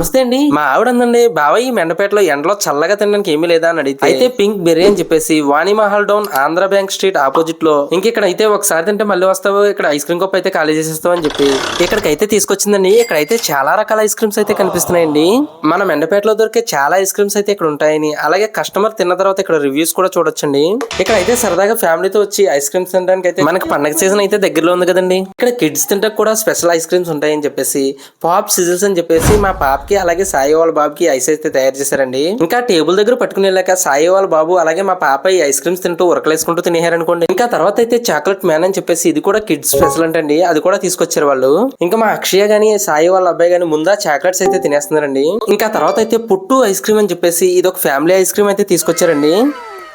నమస్తే అండి. మా ఆవిడ అందండి బాబాయ్ ఈ మెండపేటలో ఎండలో చల్లగా తినడానికి ఏమీ లేదా అని అడిగితే అయితే పింక్ బెర్రీ అని చెప్పేసి Vani Mahal down Andhra bank street ఆపోజిట్లో ఇంక ఇక్కడ అయితే ఒకసారి తింటే మళ్ళీ వస్తావు ఇక్కడ ఐస్ క్రీమ్ కప్ అయితే ఖాళీ చేసేస్తావు అని చెప్పి ఇక్కడికైతే తీసుకొచ్చిందండి. ఇక్కడ అయితే చాలా రకాల ఐస్ క్రీమ్స్ అయితే కనిపిస్తున్నాయండి. మన మెండపేటలో దొరికే చాలా ఐస్ క్రీమ్స్ అయితే ఇక్కడ ఉంటాయని అలాగే కస్టమర్ తిన్న తర్వాత ఇక్కడ రివ్యూస్ కూడా చూడొచ్చండి. ఇక్కడ అయితే సరదాగా ఫ్యామిలీతో వచ్చి ఐస్ క్రీమ్స్ తినడానికి అయితే మనకి పండగ సీజన్ అయితే దగ్గరలో ఉంది కదండి. ఇక్కడ కిడ్స్ తింటే కూడా స్పెషల్ ఐస్ క్రీమ్స్ ఉంటాయని చెప్పేసి పాప్ సిజిల్స్ అని చెప్పేసి మా పాపకి అలాగే సాయి వాళ్ళ బాబుకి ఐస్ అయితే తయారు చేశారండి. ఇంకా టేబుల్ దగ్గర పట్టుకుని వెళ్ళాక సాయి వాళ్ళ బాబు అలాగే మా పాప ఈ ఐస్ క్రీమ్స్ తింటూ ఉరకలేసుకుంటూ తినేయారనుకోండి ఇంకా తర్వాత అయితే చాక్లెట్ మ్యాన్ అని చెప్పేసి ఇది కూడా కిడ్స్ స్పెషల్ అంటండి. అది కూడా తీసుకొచ్చారు వాళ్ళు. ఇంకా మా అక్షయ గాని సాయి వాళ్ళ అబ్బాయి గాని ముందా చాక్లెట్స్ అయితే తినేస్తున్నారండి. ఇంకా తర్వాత అయితే పుట్టు ఐస్ క్రీమ్ అని చెప్పేసి ఇది ఒక ఫ్యామిలీ ఐస్ క్రీమ్ అయితే తీసుకొచ్చారండి.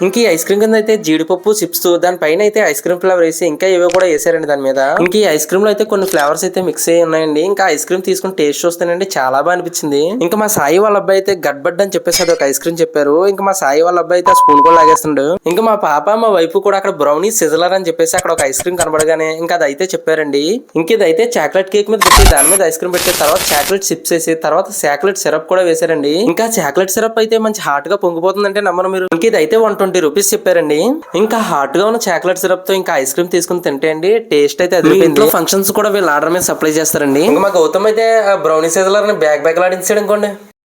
ఇంక ఈ ఐస్ క్రీమ్ కింద అయితే జీడిపప్పు చిప్స్ దాని పైన అయితే ఐస్ క్రీమ్ ఫ్లేవర్ వేసి ఇంకా ఏవో కూడా వేసారండి దాని మీద. ఇంక ఈ ఐస్ క్రీమ్లో అయితే కొన్ని ఫ్లేవర్స్ అయితే మిక్స్ అయ్యి ఉన్నాయండి. ఇంకా ఐస్ క్రీమ్ తీసుకుని టేస్ట్ చూస్తానండి చాలా బాగా అనిపించింది. ఇంకా మా సాయి వాళ్ళ అబ్బాయి అయితే గడ్బడ్ అని చెప్పేసి ఒక ఐస్ క్రీమ్ చెప్పారు. ఇంకా మా సాయి వాళ్ళ అబ్బాయి అయితే స్పూన్ కూడా లాగేస్తుండు. ఇంకా మా పాప మా వైపు కూడా అక్కడ బ్రౌనీ సిజలర్ అని చెప్పేసి అక్కడ ఒక ఐస్ క్రీమ్ కనబడగానే ఇంకా అది అయితే చెప్పారండి. ఇంక ఇది అయితే చాక్లెట్ కేక్ మీద పెట్టి దాని మీద ఐస్ క్రీమ్ పెట్టే తర్వాత చాక్లెట్ చిప్స్ వేసి తర్వాత చాక్లెట్ సిరప్ కూడా వేసారండి. ఇంకా చాక్లెట్ సిరప్ అయితే మంచి హాట్గా పొంగిపోతుందంటే నమ్మను మీరు. ఇంక ఇది అయితే వన్ ట్వంటీ రూపీస్ చెప్పారండి. ఇంకా హాట్గా ఉన్న చాక్లెట్ సిరప్తో ఇంకా ఐస్ క్రీమ్ తీసుకుని తింటే అండి టేస్ట్ అయితే అది ఇంట్లో ఫంక్షన్స్ కూడా వీళ్ళు ఆర్డర్ మీద సప్లై చేస్తారండి. ఇంకా మా గౌతమ్ అయితే బ్రౌనీ సీజలర్ బ్యాగ్ బ్యాగ్ లాడించాడు అనుకోండి